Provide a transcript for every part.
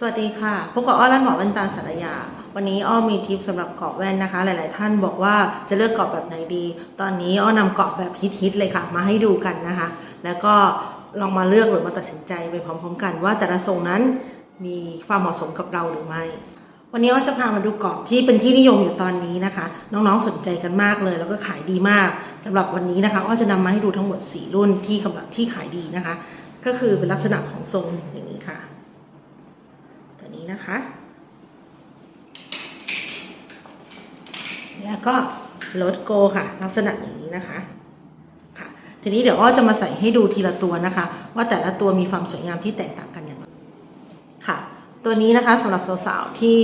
สวัสดีค่ะ พบกับอ้อและหมอแว่นตาสารยา วันนี้อ้อมีทิปสำหรับกรอบแว่นนะคะ หลาย ๆ ท่านบอกว่าจะเลือกกรอบแบบไหนดี ตอนนี้อ้อนำกรอบแบบฮิต ๆ เลยค่ะ มาให้ดูกันนะคะ แล้วก็ลองมาเลือกหรือมาตัดสินใจไปพร้อม ๆ กัน ว่าแต่ละทรงนั้นมีความเหมาะสมกับเราหรือไม่ วันนี้อ้อจะพามาดูกรอบที่เป็นที่นิยมอยู่ตอนนี้นะคะ น้อง ๆ สนใจกันมากเลย แล้วก็ขายดีมากสำหรับวันนี้นะคะอ้อจะนำมาให้ดูทั้งหมด 4 รุ่นที่กำลังที่ขายดีนะคะ ก็คือเป็นลักษณะของทรงอย่างนี้ค่ะ นะคะ แล้วก็รถโกค่ะ ลักษณะอย่างนี้นะคะค่ะ ทีนี้เดี๋ยวอ้อจะมาใส่ให้ดูทีละตัวนะคะ ว่าแต่ละตัวมีความสวยงามที่แตกต่างกันอย่างไรค่ะ ตัวนี้นะคะสำหรับสาวๆที่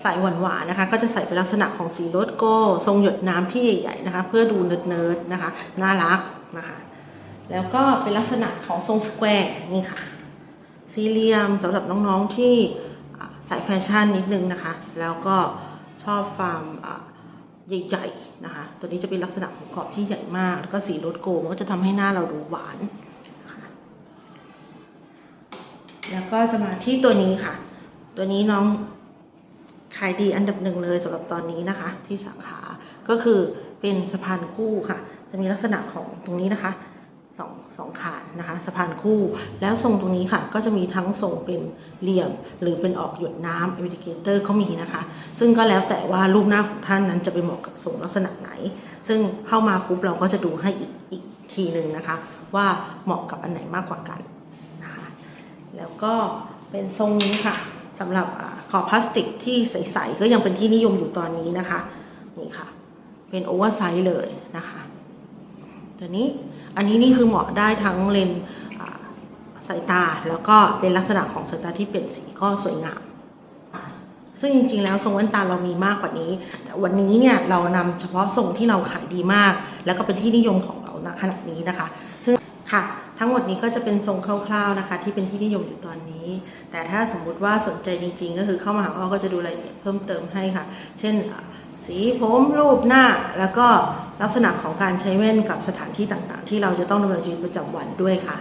ใส่หวานๆนะคะ ก็จะใส่เป็นลักษณะของสีรถโก้ทรงหยดน้ำที่ใหญ่ๆนะคะ เพื่อดูเนิร์ดๆนะคะน่ารักนะคะ แล้วก็เป็นลักษณะของทรงสแควร์นี่ค่ะสี่เหลี่ยมสำหรับน้องๆที่ สายแฟชั่นนิดนึงนะคะ แล้วก็ชอบความอ่าใหญ่ๆนะคะ ตัวนี้จะเป็นลักษณะของกรอบที่ใหญ่มาก แล้วก็สีรถโกลมันก็จะทำให้หน้าเราดูหวานนะคะแล้วก็จะมาที่ตัวนี้ค่ะ ตัวนี้น้องขายดีอันดับหนึ่งเลยสำหรับตอนนี้นะคะ ที่สาขา ก็คือเป็นสะพานคู่ค่ะ จะมีลักษณะของตรงนี้นะคะ สองสองขานะคะสะพานคู่ แล้วทรงตรงนี้ค่ะก็จะมีทั้งทรงเป็นเหลี่ยม หรือเป็นออกหยดน้ำ i อ d ิเกเตอร์เขามีนะคะ ซึ่งก็แล้วแต่ว่ารูปหน้าของท่านนั้นจะไปเหมาะกับทรงลักษณะไหน ซึ่งเข้ามาปุ๊บเราก็จะดูให้อีกอีกทีหนึ่งนะคะ ว่าเหมาะกับอันไหนมากกว่ากันนะคะ แล้วก็เป็นทรงนี้ค่ะสำหรับอ่ากรอบพลาสติกที่ใสๆก็ยังเป็นที่นิยมอยู่ตอนนี้นะคะนี่ค่ะ เป็นโอเวอร์ไซส์เลยนะคะ ตัวนี้ อันนี้นี่คือเหมาะได้ทั้งเลนส์อ่าสายตาแล้วก็เป็นลักษณะของสายตาที่เปลี่ยนสีก็สวยงามซึ่งจริงๆ แล้วทรงแว่นตาเรามีมากกว่านี้ แต่วันนี้เนี่ยเรานำเฉพาะทรงที่เราขายดีมาก แล้วก็เป็นที่นิยมของเราณขณะนี้นะคะ ซึ่งค่ะทั้งหมดนี้ก็จะเป็นทรงคร่าวๆนะคะ ที่เป็นที่นิยมอยู่ตอนนี้ แต่ถ้าสมมุติว่าสนใจจริง ๆ ก็คือเข้ามาหาอ้อก็จะดูรายละเอียดเพิ่มเติมให้ค่ะ เช่น สีผมรูปหน้า แล้วก็ลักษณะของการใช้แว่นกับสถานที่ต่างๆ ที่เราจะต้องดำเนินชีวิตประจำวันด้วยค่ะ